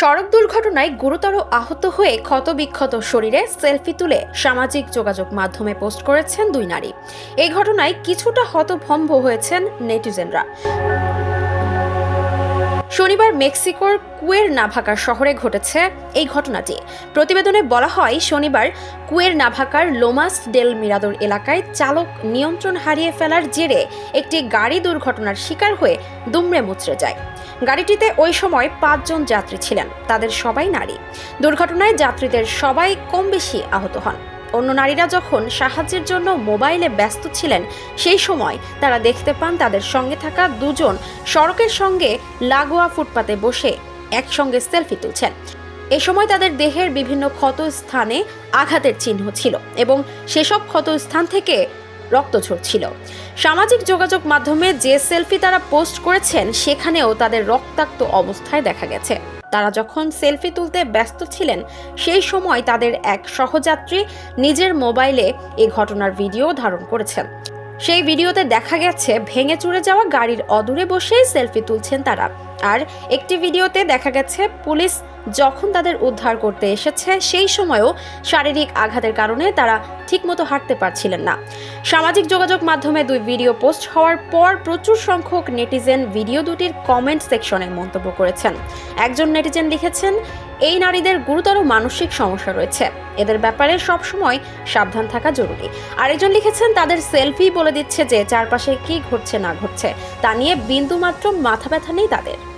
সড়ক দুর্ঘটনায় গুরুতর আহত হয়ে ক্ষতবিক্ষত শরীরে সেলফি তুলে সামাজিক যোগাযোগ মাধ্যমে পোস্ট করেছেন দুই নারী। এ ঘটনায় কিছুটা হতভম্ব হয়েছেন নেটিজেনরা। শনিবার মেক্সিকোর কুয়ের নাভাকা শহরে ঘটেছে এই ঘটনাটি। প্রতিবেদনে বলা হয়, শনিবার কুয়ের নাভাকার লোমাস ডেল মিরাদোর এলাকায় চালক নিয়ন্ত্রণ হারিয়ে ফেলার জেরে একটি গাড়ি দুর্ঘটনার শিকার হয়ে দুমড়ে মুচড়ে যায়। গাড়িটিতে ওই সময় পাঁচজন যাত্রী ছিলেন, তাদের সবাই নারী। দুর্ঘটনায় যাত্রীদের সবাই কম বেশি আহত হন। অন্য নারীরা যখন সাহায্যের জন্য মোবাইলে ব্যস্ত ছিলেন, সেই সময় তারা দেখতে পান তাদের সঙ্গে থাকা দুজন সড়কের সঙ্গে লাগোয়া ফুটপাতে বসে একসঙ্গে সেলফি তুলছেন। এ সময় তাদের দেহের বিভিন্ন ক্ষত স্থানে আঘাতের চিহ্ন ছিল এবং সেসব ক্ষত স্থান থেকে রক্ত ঝরছিল সামাজিক যোগাযোগ মাধ্যমে যে সেলফি তারা পোস্ট করেছেন, সেখানেও তাদের রক্তাক্ত অবস্থায় দেখা গেছে। তারা যখন সেলফি তুলতে ব্যস্ত ছিলেন, সেই সময় তাদের এক সহযাত্রী নিজের মোবাইলে এ ঘটনার ভিডিও ধারণ করেছেন। সেই ভিডিওতে দেখা গেছে, ভেঙে চুরে যাওয়া গাড়ির অদূরে বসেই সেলফি তুলছেন তারা। আর একটি ভিডিওতে দেখা গেছে, পুলিশ যখন তাদের উদ্ধার করতে এসেছে, সেই সময়ও শারীরিক আঘাতের কারণে তারা ঠিকমতো হাঁটতে পারছিলেন না। সামাজিক যোগাযোগ মাধ্যমে দুই ভিডিও পোস্ট হওয়ার পর প্রচুর সংখ্যক নেটিজেন ভিডিও দুটির কমেন্ট সেকশনে মন্তব্য করেছেন। একজন নেটিজেন লিখেছেন এই নারীদের গুরুতর মানসিক সমস্যা রয়েছে। এদের ব্যাপারে সবসময় সাবধান থাকা জরুরি। আর একজন লিখেছেন, তাদের সেলফি বলে দিচ্ছে যে চারপাশে কি ঘটছে না ঘটছে, তা নিয়ে বিন্দুমাত্র মাথা ব্যথা নেই তাদের।